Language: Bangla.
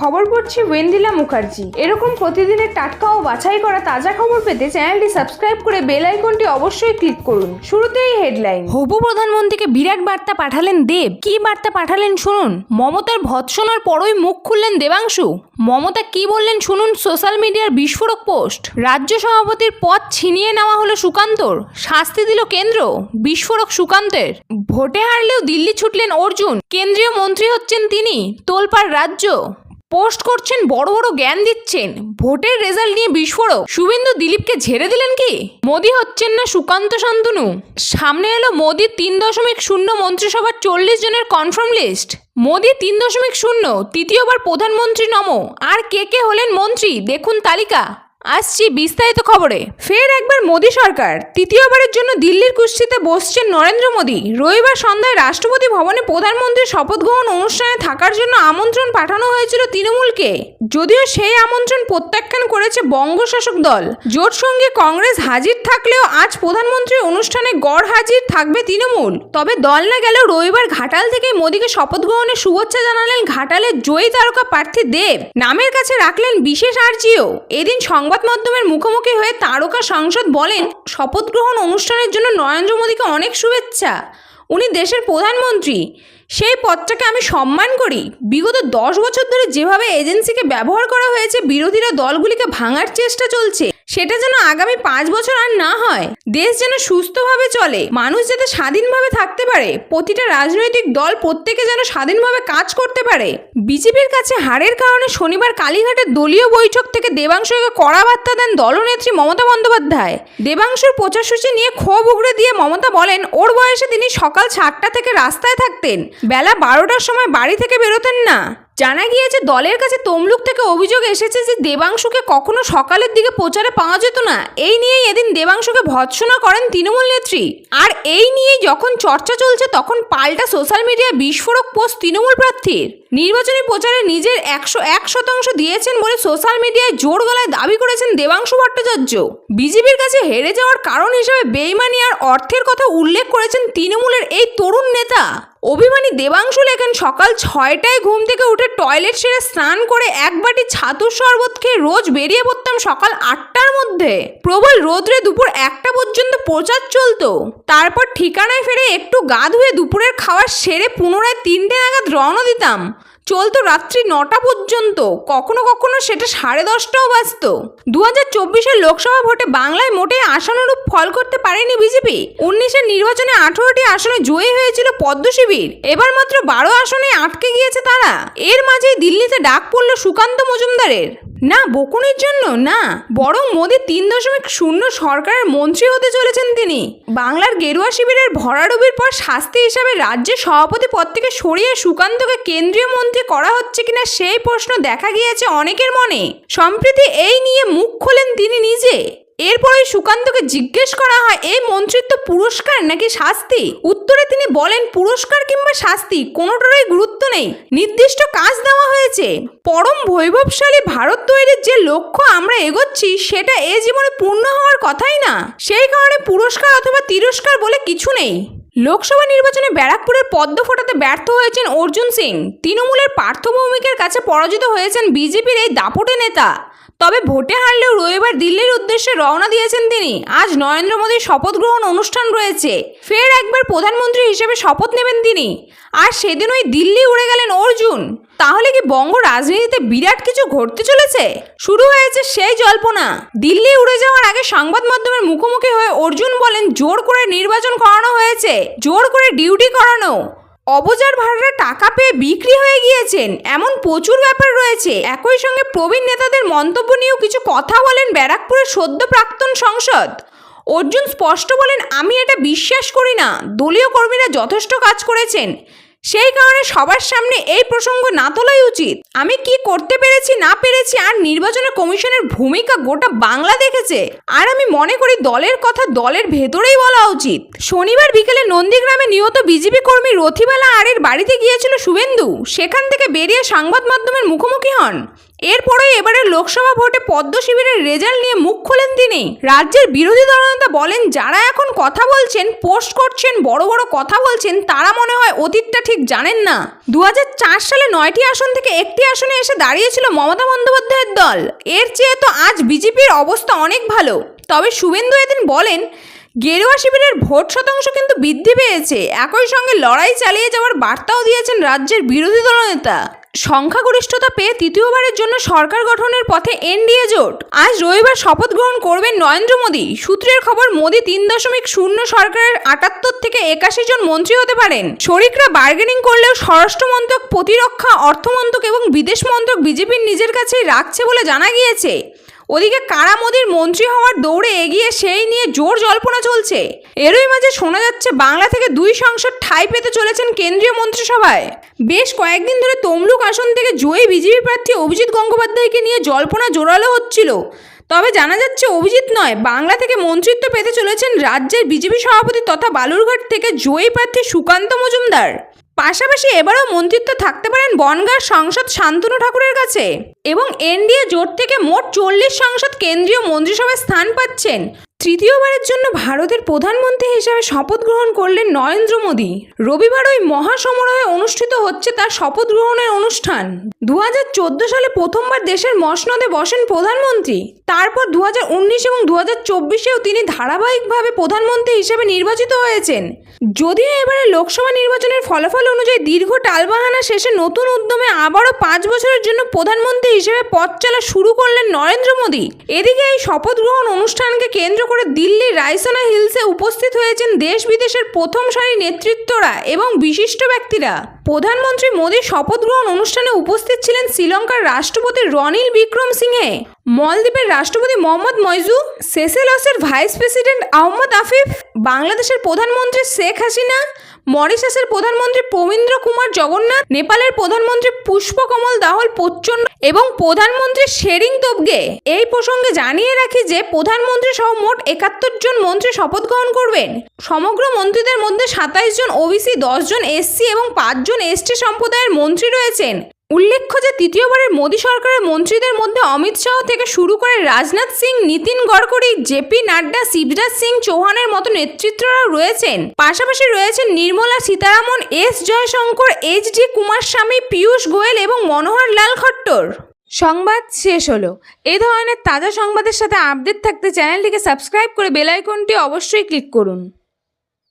খবর পড়ছি ওয়েন্দিলা মুখার্জি। এরকম প্রতিদিনের টাটকা ও বাছাই করা তাজা খবর পেতে চ্যানেলটি সাবস্ক্রাইব করে বেল আইকনটি অবশ্যই ক্লিক করুন। শুরুতেই হেডলাইন। হবু প্রধানমন্ত্রীকে বিরাট বার্তা পাঠালেন দেব। কি বার্তা পাঠালেন শুনুন? মমতার ভৎসনার পরই মুখ খুললেন দেবাংশু। মমতা কি বললেন শুনুন সোশ্যাল মিডিয়ার বিস্ফোরক পোস্ট। রাজ্য সভাপতির পদ ছিনিয়ে নেওয়া হলো সুকান্তর। শাস্তি দিল কেন্দ্র, বিস্ফোরক সুকান্তের। ভোটে হারলেও দিল্লি ছুটলেন অর্জুন। কেন্দ্রীয় মন্ত্রী হচ্ছেন তিনি, তোলপাড় রাজ্য। পোস্ট করছেন, বড় বড় জ্ঞান দিচ্ছেন। ভোটের রেজাল্ট নিয়ে বিস্ফোরক। শুভেন্দু দিলীপকে ঝেড়ে দিলেন কি? মোদি হচ্ছেন না সুকান্ত শান্তনু। সামনে এলো মোদির তিন দশমিক শূন্য মন্ত্রিসভার চল্লিশ জনের কনফার্ম লিস্ট মোদি তিন দশমিক শূন্য, তৃতীয়বার প্রধানমন্ত্রী নম। আর কে কে হলেন মন্ত্রী? দেখুন তালিকা। আসছি বিস্তারিত খবরে। ফের একবার মোদী সরকার, তৃতীয়বারের জন্য দিল্লির কুস্তিতে বসছেন নরেন্দ্র মোদী। রবিবার সন্ধ্যায় রাষ্ট্রপতি ভবনে প্রধানমন্ত্রীর শপথ গ্রহণ অনুষ্ঠানে থাকার জন্য আমন্ত্রণ পাঠানো হয়েছিল তৃণমূলকে। যদিও সেই আমন্ত্রণ প্রত্যাখ্যান করেছে বঙ্গশাসক দল। জোট সঙ্গে কংগ্রেস হাজির থাকলেও আজ প্রধানমন্ত্রীর অনুষ্ঠানে গড় হাজির থাকবে তৃণমূল। তবে দল না গেলেও রবিবার ঘাটাল থেকে মোদীকে শপথ গ্রহণের শুভেচ্ছা জানালেন ঘাটালের জয়ী তারকা প্রার্থী দেব। নামের কাছে রাখলেন বিশেষ আর্জিও। এদিন সংবাদ মাধ্যমের মুখোমুখি হয়ে তারকা সাংসদ বলেন শপথ গ্রহণ অনুষ্ঠানের জন্য নরেন্দ্র মোদীকে অনেক শুভেচ্ছা। উনি দেশের প্রধানমন্ত্রী। সেই পদটাকে আমি সম্মান করি। বিগত দশ বছর ধরে যেভাবে এজেন্সিকে ব্যবহার করা হয়েছে, বিরোধীরা দলগুলিকে ভাঙার চেষ্টা চলছে। সেটা যেন আগামী পাঁচ বছর আর না হয়। দেশ যেন সুস্থভাবে চলে, মানুষ যাতে স্বাধীনভাবে থাকতে পারে, প্রতিটা রাজনৈতিক দল প্রত্যেকে যেন স্বাধীনভাবে কাজ করতে পারে। বিজেপির কাছে হারের কারণে শনিবার কালীঘাটের দলীয় বৈঠক থেকে দেবাংশুকে কড়া বার্তা দেন দলনেত্রী মমতা বন্দ্যোপাধ্যায়। দেবাংশুর প্রচারসূচি নিয়ে ক্ষোভ উগড়ে দিয়ে মমতা বলেন, ওর বয়সে তিনি সকাল সাতটা থেকে রাস্তায় থাকতেন। বেলা বারোটার সময় বাড়ি থেকে বেরোতেন না। জানা গিয়েছে দলের কাছে তমলুক থেকে অভিযোগ এসেছে যে দেবাংশুকে কখনো সকালের দিকে প্রচারে পাওয়া যেত না। এই নিয়েই এদিন দেবাংশুকে ভৎসনা করেন তৃণমূল নেত্রী। আর এই নিয়েই যখন চর্চা চলছে, তখন পাল্টা সোশ্যাল মিডিয়ায় বিস্ফোরক পোস্ট তৃণমূল প্রার্থীর। নির্বাচনী প্রচারে নিজের একশো এক শতাংশ দিয়েছেন বলে সোশ্যাল মিডিয়ায় জোর গলায় দাবি করেছেন দেবাংশু ভট্টাচার্য। বিজেপির কাছে হেরে যাওয়ার কারণ হিসেবে বেইমানি আর অর্থের কথা উল্লেখ করেছেন তৃণমূলের এই তরুণ নেতা। অভিমানী দেবাংশু লেখেন, সকাল ছয়টায় ঘুম থেকে উঠে টয়লেট সেরে স্নান করে এক বাটি ছাতুর শরবত খেয়ে রোজ বেরিয়ে পড়তাম সকাল আটটার মধ্যে। প্রবল রোদ্রে দুপুর একটা পর্যন্ত প্রচার চলতো। তারপর ঠিকানায় ফিরে একটু গা ধুয়ে দুপুরের খাবার সেরে পুনরায় তিনটে নাগাদ রওনা দিতাম। চলতো রাত্রি নটা পর্যন্ত। কখনো কখনো সেটা সাড়ে দশটাও বাজতো। দু হাজার চব্বিশের লোকসভা ভোটে বাংলায় মোটেই আশানুরূপ ফল করতে পারেনি বিজেপি। উনিশের নির্বাচনে আঠারোটি আসনে জয়ী হয়েছিল পদ্ম শিবির। এবার মাত্র বারো আসনে আটকে গিয়েছে তারা। এর মাঝেই দিল্লিতে ডাক পড়ল সুকান্ত মজুমদারের। না, বকুনির জন্য না, বরং মোদী তিন দশমিক শূন্য সরকারের মন্ত্রী হতে চলেছেন তিনি। বাংলার গেরুয়া শিবিরের ভরাডুবির পর শাস্তি হিসাবে রাজ্যের সভাপতি পদ থেকে সরিয়ে সুকান্তকে কেন্দ্রীয় মন্ত্রী করা হচ্ছে কিনা সেই প্রশ্ন দেখা গিয়েছে অনেকের মনে। সম্প্রতি এই নিয়ে মুখ খোলেন তিনি নিজে। এরপরে সুকান্তকে জিজ্ঞেস করা হয় এই মন্ত্রিত্ব পুরস্কার নাকি শাস্তি? উত্তরে তিনি বলেন, পুরস্কার কিংবা শাস্তি, কোনোটারই গুরুত্ব নেই। নির্দিষ্ট কাজ দেওয়া হয়েছে। পরম বৈভবশালী ভারত তৈরির যে লক্ষ্য আমরা এগোচ্ছি, সেটা এ জীবনে পূর্ণ হওয়ার কথাই না। সেই কারণে পুরস্কার অথবা তিরস্কার বলে কিছু নেই। লোকসভা নির্বাচনে ব্যারাকপুরের পদ্ম ফোটাতে ব্যর্থ হয়েছেন অর্জুন সিং। তৃণমূলের পার্থ ভৌমিকের কাছে পরাজিত হয়েছেন বিজেপির এই দাপটে নেতা। তবে ভোটে হারলেও রবিবার দিল্লির উদ্দেশ্যে রওনা দিয়েছেন তিনি। আজ নরেন্দ্র মোদীর শপথ গ্রহণ অনুষ্ঠান রয়েছে। ফের একবার প্রধানমন্ত্রী হিসেবে শপথ নেবেন তিনি। আর সেদিন ওই দিল্লি উড়ে গেলেন অর্জুন। তাহলে কি বঙ্গ রাজনীতিতে বিরাট কিছু ঘটতে চলেছে? শুরু হয়েছে সেই জল্পনা। দিল্লি উড়ে যাওয়ার আগে সংবাদ মাধ্যমের মুখোমুখি হয়ে অর্জুন বলেন, জোর করে নির্বাচন করানো হয়েছে। জোর করে ডিউটি করানো। অবজার ভাড়ারা টাকা পেয়ে বিক্রি হয়ে গিয়েছেন। এমন প্রচুর ব্যাপার রয়েছে। একই সঙ্গে প্রবীণ নেতাদের মন্তব্য নিয়েও কিছু কথা বলেন ব্যারাকপুরের সদ্য প্রাক্তন সংসদ। অর্জুন স্পষ্ট বলেন, আমি এটা বিশ্বাস করি না। দলীয় কর্মীরা যথেষ্ট কাজ করেছেন। সেই কারণে সবার সামনে এই প্রসঙ্গ না তোলাই উচিত। আমি কি করতে পেরেছি, না পেরেছি, আর নির্বাচনে কমিশনের ভূমিকা গোটা বাংলা দেখেছে? আর আমি মনে করি দলের কথা দলের ভেতরেই বলা উচিত। শনিবার বিকেলে নন্দীগ্রামে নিহত বিজেপি কর্মী রথিবালা আরের বাড়িতে গিয়েছিল শুভেন্দু। সেখান থেকে বেরিয়ে সংবাদ মাধ্যমের মুখোমুখি হন। এরপরেই এবারের লোকসভা ভোটে পদ্ম শিবিরের রেজাল্ট নিয়ে মুখ খোলেন তিনি। রাজ্যের বিরোধী দলনেতা বলেন, যারা এখন কথা বলছেন, পোস্ট করছেন, বড় বড় কথা বলছেন, তারা মনে হয় অতীতটা ঠিক জানেন না। দু হাজার চার সালে নয়টি আসন থেকে একটি আসনে এসে দাঁড়িয়েছিল মমতা বন্দ্যোপাধ্যায়ের দল। এর চেয়ে তো আজ বিজেপির অবস্থা অনেক ভালো। তবে শুভেন্দু এদিন বলেন গেরুয়া শিবিরের ভোট শতাংশ কিন্তু বৃদ্ধি পেয়েছে। একই সঙ্গে লড়াই চালিয়ে যাওয়ার বার্তাও দিয়েছেন রাজ্যের বিরোধী দলনেতা। সংখ্যাগরিষ্ঠতা পেয়ে তৃতীয়বারের জন্য সরকার গঠনের পথে এনডিএ জোট। আজ রবিবার শপথ গ্রহণ করবেন নরেন্দ্র মোদী। সূত্রের খবর, মোদী তিন দশমিক শূন্য সরকারের আটাত্তর থেকে একাশি জন মন্ত্রী হতে পারেন। শরিকরা বার্গেনিং করলেও স্বরাষ্ট্র মন্ত্রক প্রতিরক্ষা, অর্থমন্ত্রক এবং বিদেশ মন্ত্রক বিজেপির নিজের কাছেই রাখছে বলে জানা গিয়েছে। ওদিকে কারা মোদীর মন্ত্রী হওয়ার দৌড়ে এগিয়ে সেই নিয়ে জোর জল্পনা চলছে। এরই মাঝে শোনা যাচ্ছে, বাংলা থেকে দুই সংসদ ঠাঁই পেতে চলেছেন কেন্দ্রীয় মন্ত্রিসভায়। বেশ কয়েকদিন ধরে তমলুক আসন থেকে জয়ী বিজেপি প্রার্থী অভিজিৎ গঙ্গোপাধ্যায়কে নিয়ে জল্পনা জোরালো হচ্ছিল। তবে জানা যাচ্ছে, অভিজিৎ নয়, বাংলা থেকে মন্ত্রিত্ব পেতে চলেছেন রাজ্যের বিজেপি সভাপতি তথা বালুরঘাট থেকে জয়ী প্রার্থী সুকান্ত মজুমদার। পাশাপাশি এবারও মন্ত্রিত্ব থাকতে পারেন বনগাঁর সংসদ শান্তনু ঠাকুরের কাছে। এবং এনডিএ জোট থেকে মোট চল্লিশ সংসদ কেন্দ্রীয় মন্ত্রিসভায় স্থান পাচ্ছেন। তৃতীয়বারের জন্য ভারতের প্রধানমন্ত্রী হিসেবে শপথ গ্রহণ করলেন নরেন্দ্র মোদী। রবিবার ওই মহাসমারোহে অনুষ্ঠিত হচ্ছে তার শপথ গ্রহণের অনুষ্ঠান। দু হাজার চোদ্দ সালে প্রথমবার দেশের মসনদে বসেন প্রধানমন্ত্রী। তারপর দু হাজার উনিশ এবং দু চব্বিশেও তিনি ধারাবাহিকভাবে প্রধানমন্ত্রী হিসেবে নির্বাচিত হয়েছেন। যদিও এবারে লোকসভা নির্বাচনের ফলাফল অনুযায়ী দীর্ঘ টালবাহানা শেষে নতুন উদ্যমে আবারও পাঁচ বছরের জন্য প্রধানমন্ত্রী হিসেবে পথ চলা শুরু করলেন নরেন্দ্র মোদী। এদিকে এই শপথ গ্রহণ অনুষ্ঠানকে কেন্দ্র দিল্লির রায়সানা হিলসে উপস্থিত হয়েছেন দেশ বিদেশের প্রথম সারি নেতৃত্বরা এবং বিশিষ্ট ব্যক্তিরা। প্রধানমন্ত্রী মোদীর শপথ গ্রহণ অনুষ্ঠানে উপস্থিত ছিলেন শ্রীলঙ্কার রাষ্ট্রপতি রনিল বিক্রম সিংহে মলদ্বীপের রাষ্ট্রপতি মোহাম্মদ ময়জু সেসেলসের ভাইস প্রেসিডেন্ট আহমদ আফিফ, বাংলাদেশের প্রধানমন্ত্রী শেখ হাসিনা মরিশাসের প্রধানমন্ত্রী প্রবীন্দ্র কুমার জগন্নাথ, নেপালের প্রধানমন্ত্রী পুষ্পকমল দাহল প্রচণ্ড এবং প্রধানমন্ত্রী শেরিং তোবগে এই প্রসঙ্গে জানিয়ে রাখি যে প্রধানমন্ত্রী সহ মোট একাত্তর জন মন্ত্রী শপথ গ্রহণ করবেন। সমগ্র মন্ত্রীদের মধ্যে সাতাইশ জন ওবিসি, দশ জন এসসি এবং পাঁচজন এসটি সম্প্রদায়ের মন্ত্রী রয়েছেন। উল্লেখ্য যে তৃতীয়বারের মোদী সরকারের মন্ত্রীদের মধ্যে অমিত শাহ থেকে শুরু করে রাজনাথ সিং, নীতিন গডকরি, জেপি নাড্ডা, শিবরাজ সিং চৌহানের মতো নেতৃত্বরাও রয়েছেন। পাশাপাশি রয়েছেন Nirmala Sitharaman, S Jaishankar, H D Kumaraswamy Piyush Goyal এবং মনোহর লাল খট্টর। সংবাদ শেষ হলো। এ ধরনের তাজা সংবাদের সাথে আপডেট থাকতে চ্যানেলটিকে সাবস্ক্রাইব করে বেল আইকনটি অবশ্যই ক্লিক করুন।